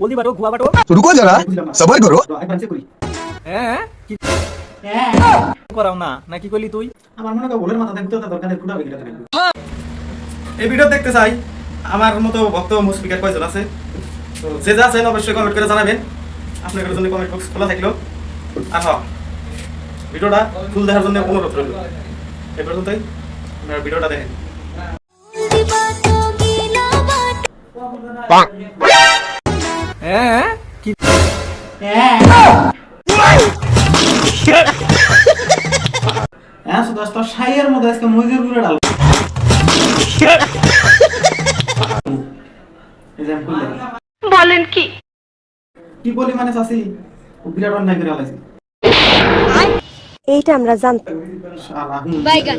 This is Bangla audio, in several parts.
বলি বাটো গুয়া বাটো। রুকো যারা সবার করো। হ্যাঁ, হ্যাঁ? হ্যাঁ। করাও না নাকি কইলি তুই? আমার মনে হয় বলের মাথা দেখতে দরকার একটু হবে এই ভিডিও দেখতে চাই আমার মতো ভক্ত মুসফিকার কয়জন আছে? তো যে যা চাইলে অবশ্যই কমেন্ট করে জানাবেন। আপনাদের জন্য কমেন্ট বক্স খোলা থাকল। আর হ্যাঁ ভিডিওটা ফুল দেখার জন্য অনুরোধ রইল। এই পর্যন্তই ভিডিওটা দেখেন। কি? হ্যাঁ সুদাস তোর সাইয়ের মধ্যে আজকে মজুরগুলো ডাল এই যে আমি খুললাম। বলেন কি? কি বলি মানে চাষি বিরাট অন্যায় করে আলাইছি। এইটা আমরা জানতাম। শালা হুম। বাইগান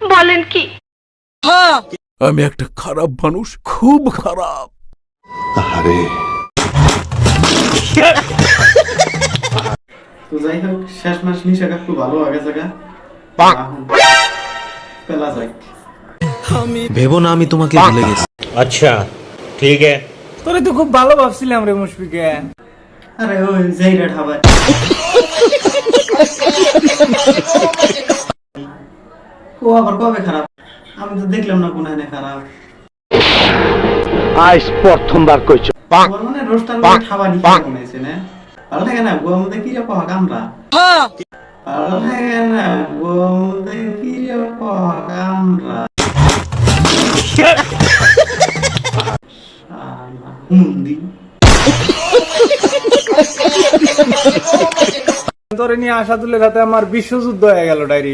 বলেন কি? হ্যাঁ। আমি একটা খারাপ মানুষ খুব খারাপ। তো যাই হোক শেষ মাস নিশা কাকু ভালো আগে জায়গা। যাক। ভেবো না আমি তোমাকে ভুলে গেছি। আচ্ছা ঠিক আছে। তোরে তো খুব ভালো ভাবছিলাম রে মুশফিকে। আরে ওই আবার কবে খারাপ? আমি তো দেখলাম না খারাপ। প্রথমবার মানে রোস্টার খাবার না? ভালো লাগে না? কামরা? ভালো লাগে না? কামরা? ধরে নিয়ে আসা তুলে আমার বিশ্বযুদ্ধ হয়ে গেল ডাইরি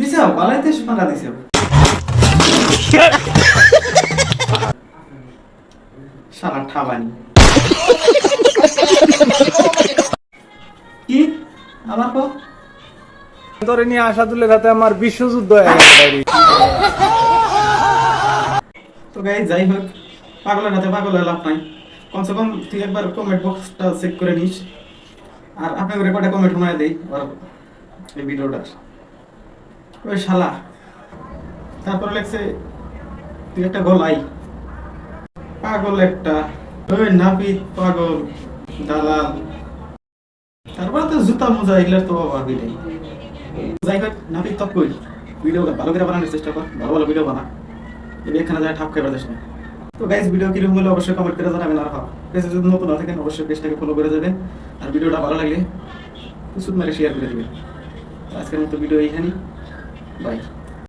দিছে বালাইতে মারা দিছে। শালা ঠাবানি। কি? আমার কো তোরে নিয়ে আসাদুল্লের হাতে আমার বিশ্বযুদ্ধ হয়ে গেল তো গাই যাই হোক পাগলের হাতে পাগল লাভ নাই। কমসে কম তুই একবার কমেন্ট বক্সটা চেক করে নিস। আর আপনাকে রেকর্ডে কমেন্ট শোনায় দেই আর এই ভিডিওটার ওই শালা। তারপরে লেখছে, তুই একটা গলাই। পাগল একটা। ওই নাপিত পাগল, দালাল। তারপরে তো জুতা মোজা এগুলার তো বাবা বিটাই যাই হোক, নাপিত তক কই? ভিডিও ভালো করে বানানোর চেষ্টা কর, ভালো ভালো ভিডিও বানা। এই এখানে যায় ঠাপ খাইবার না। তো গাইজ ভিডিও কীরকম হলে অবশ্যই কমেন্ট করে জানাবেন আর হ্যাঁ পেজে যদি নতুন না থাকেন, অবশ্যই পেজটাকে ফলো করে যাবেন। আর ভিডিওটা ভালো লাগলে সুদ মারে শেয়ার করে দেবেন। আজকের মতো ভিডিও এইখানেই। Bye.